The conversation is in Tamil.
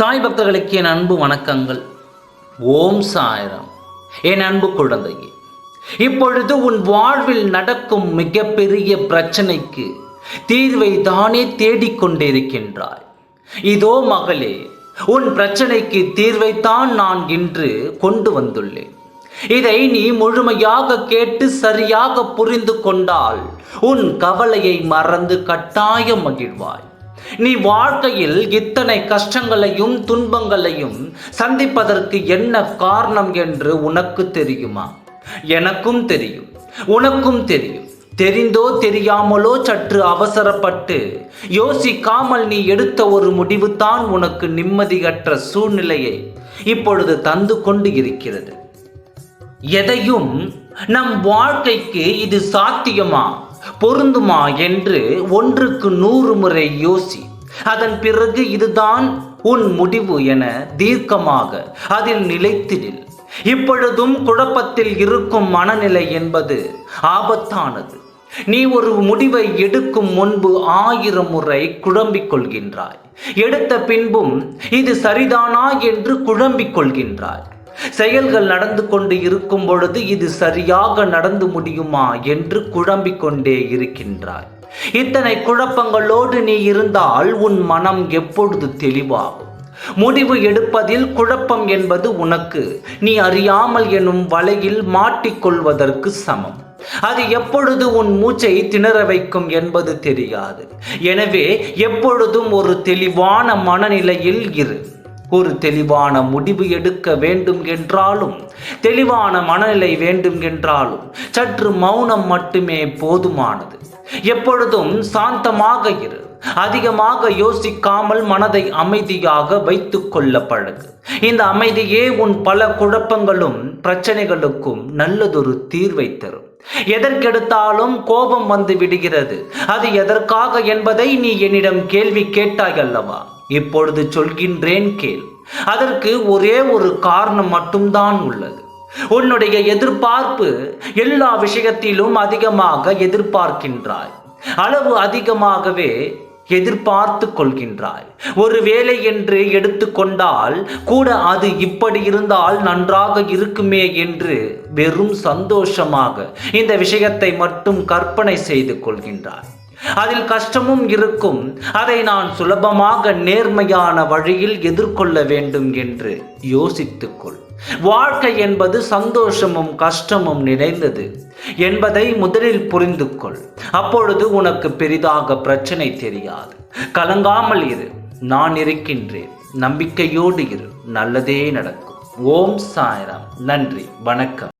சாய் பக்தர்களுக்கு என் அன்பு வணக்கங்கள். ஓம் சாய்ராம். என் அன்பு குழந்தையே இப்பொழுது உன் வாழ்வில் நடக்கும் மிகப்பெரிய பிரச்சனைக்கு தீர்வை தானே தேடிக்கொண்டிருக்கின்றாய் இதோ மகளே உன் பிரச்சனைக்கு தீர்வைத்தான் நான் இன்று கொண்டு வந்துள்ளேன். இதை நீ முழுமையாக கேட்டு சரியாக புரிந்து கொண்டால் உன் கவலையை மறந்து கட்டாயம் மகிழ்வாய் நீ வாழ்க்கையில் இத்தனை கஷ்டங்களையும் துன்பங்களையும் சந்திப்பதற்கு என்ன காரணம் என்று உனக்கு தெரியுமா? எனக்கும் தெரியும் உனக்கும் தெரியும். தெரிந்தோ தெரியாமலோ சற்று அவசரப்பட்டு யோசிக்காமல் நீ எடுத்த ஒரு முடிவு தான் உனக்கு நிம்மதியற்ற சூழ்நிலையை இப்பொழுது தந்து கொண்டு இருக்கிறது. எதையும் நம் வாழ்க்கைக்கு இது சாத்தியமா? பொருந்துமா என்று ஒன்றுக்கு நூறு முறை யோசி. அதன் பிறகு இதுதான் உன் முடிவு என தீர்க்கமாக அதில் நிலைத்திடில் இப்பொழுதும் குழப்பத்தில் இருக்கும் மனநிலை என்பது ஆபத்தானது. நீ ஒரு முடிவை எடுக்கும் முன்பு ஆயிரம் முறை குழம்பிக் கொள்கின்றாய். எடுத்த பின்பும் இது சரிதானா என்று குழம்பிக் கொள்கின்றாய். செயல்கள் நடந்து கொண்டு இருக்கும் பொழுது இது சரியாக நடந்து முடியுமா என்று குழம்பிக் கொண்டே இருக்கின்றாய். இத்தனை குழப்பங்களோடு நீ இருந்தால் உன் மனம் எப்பொழுது தெளிவாகும்? முடிவு எடுப்பதில் குழப்பம் என்பது உனக்கு நீ அறியாமல் எனும் வலையில் மாட்டிக்கொள்வதற்கு சமம். அது எப்பொழுது உன் மூச்சை திணற வைக்கும் என்பது தெரியாது. எனவே எப்பொழுதும் ஒரு தெளிவான மனநிலையில் இரு. ஒரு தெளிவான முடிவு எடுக்க வேண்டும் என்றாலும் தெளிவான மனநிலை வேண்டும் என்றாலும் சற்று மௌனம் மட்டுமே போதுமானது. எப்பொழுதும் சாந்தமாக இரு. அதிகமாக யோசிக்காமல் மனதை அமைதியாக வைத்துக் கொள்ள பழகு இந்த அமைதியே உன் பல குழப்பங்களும் பிரச்சனைகளுக்கும் நல்லதொரு தீர்வை தரும். எதற்கெடுத்தாலும் கோபம் வந்து விடுகிறது. அது எதற்காக என்பதை நீ என்னிடம் கேள்வி கேட்டாய் அல்லவா? இப்பொழுது சொல்கின்றேன் கேள். அதற்கு ஒரே ஒரு காரணம் மட்டும்தான் உள்ளது. உன்னுடைய எதிர்பார்ப்பு எல்லா விஷயத்திலும் அதிகமாக எதிர்பார்க்கின்றாய். அளவு அதிகமாகவே எதிர்பார்த்து கொள்கின்றாய். ஒரு வேலை என்று எடுத்துக்கொண்டால் கூட அது இப்படி இருந்தால் நன்றாக இருக்குமே என்று வெறும் சந்தோஷமாக இந்த விஷயத்தை மட்டும் கற்பனை செய்து கொள்கின்றாய். அதில் கஷ்டமும் இருக்கும். அதை நான் சுலபமாக நேர்மையான வழியில் எதிர்கொள்ள வேண்டும் என்று யோசித்துக்கொள். வாழ்க்கை என்பது சந்தோஷமும் கஷ்டமும் நிறைந்தது என்பதை முதலில் புரிந்து கொள் அப்பொழுது உனக்கு பெரிதாக பிரச்சனை தெரியாது. கலங்காமல் இரு. நான் இருக்கின்றேன். நம்பிக்கையோடு இரு. நல்லதே நடக்கும். ஓம் சாய்ராம். நன்றி. வணக்கம்.